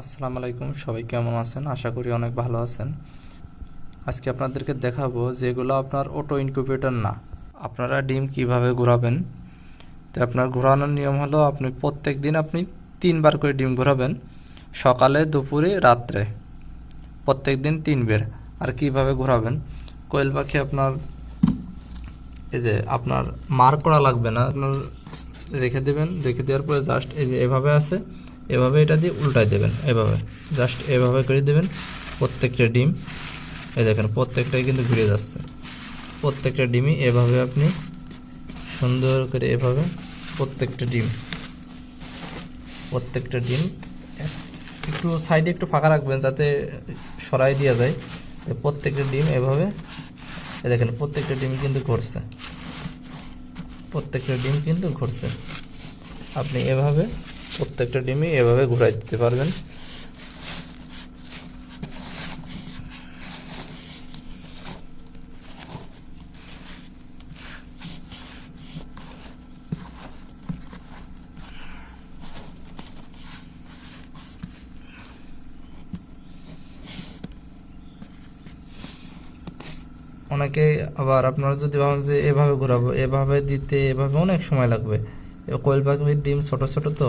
আসসালামু আলাইকুম, সবাই কেমন আছেন? আশা করি অনেক ভালো আছেন। আজকে আপনাদেরকে দেখাবো যেগুলো আপনার অটো ইনকিউবেটর না। আপনারা ডিম কীভাবে ঘোরাবেন? তো আপনার ঘোরানোর নিয়ম হলো আপনি প্রত্যেক দিন আপনি তিনবার করে ডিম ঘোরাবেন, সকালে, দুপুরে, রাত্রে। প্রত্যেক দিন তিনবার। আর কীভাবে ঘোরাবেন? কোয়েল পাখি আপনার, এই যে আপনার মার করা লাগবে না। আপনার রেখে দেবেন, রেখে দেওয়ার পরে জাস্ট এই যে এভাবে আছে এভাবে এটা দিয়ে উল্টাই দেবেন, এভাবে। জাস্ট এভাবে করে দেবেন প্রত্যেকটা ডিম। এ দেখেন, প্রত্যেকটাই কিন্তু ঘুরে যাচ্ছে। প্রত্যেকটা ডিমই এভাবে আপনি সুন্দর করে এভাবে প্রত্যেকটা ডিম প্রত্যেকটা ডিম একটু সাইডে একটু ফাঁকা রাখবেন যাতে সরাই দেওয়া যায়। প্রত্যেকটা ডিম এভাবে, এই দেখেন, প্রত্যেকটা ডিম কিন্তু ঘুরছে। প্রত্যেকটা ডিম কিন্তু ঘুরছে। আপনি এভাবে প্রত্যেকটা ডিমই এভাবে ঘুরাই দিতে পারবেন। অনেকে আবার আপনারা যদি ভাবেন যে এভাবে ঘোরাবো, এভাবে দিতে, এভাবে অনেক সময় লাগবে। কোয়েল পাখির ডিম ছোট ছোট তো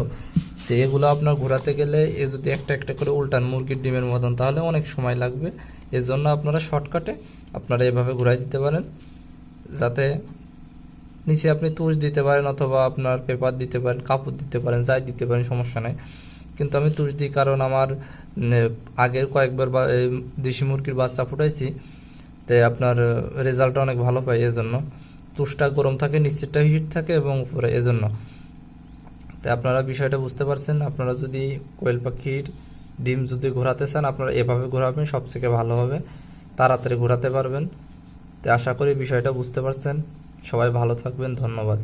তো এগুলো আপনার ঘোরাতে গেলে এ যদি একটা একটা করে উল্টান মুরগির ডিমের মতন, তাহলে অনেক সময় লাগবে। এর জন্য আপনারা শর্টকাটে আপনারা এভাবে ঘুরাই দিতে পারেন, যাতে নিচে আপনি তুষ দিতে পারেন অথবা আপনার পেপার দিতে পারেন, কাপড় দিতে পারেন, যাই দিতে পারেন, সমস্যা নাই। কিন্তু আমি তুষ দিই কারণ আমার আগের কয়েকবার বা দেশি মুরগির বাচ্চা ফুটাইছি তাই আপনার রেজাল্টটা অনেক ভালো পাই, এজন্য। তুষটা গরম থাকে নিচেরটা হিট থাকে এবং উপরে এজন্য। তাই আপনারা বিষয়টা বুঝতে পারছেন। আপনারা যদি কোয়েল পাখির ডিম যদি ঘোরাতে চান, আপনারা এভাবে ঘোরাবেন, সবথেকে ভালো হবে। তাড়াতাড়ি ঘোরাতে পারবেন। তো আশা করি বিষয়টা বুঝতে পারছেন। সবাই ভালো থাকবেন। ধন্যবাদ।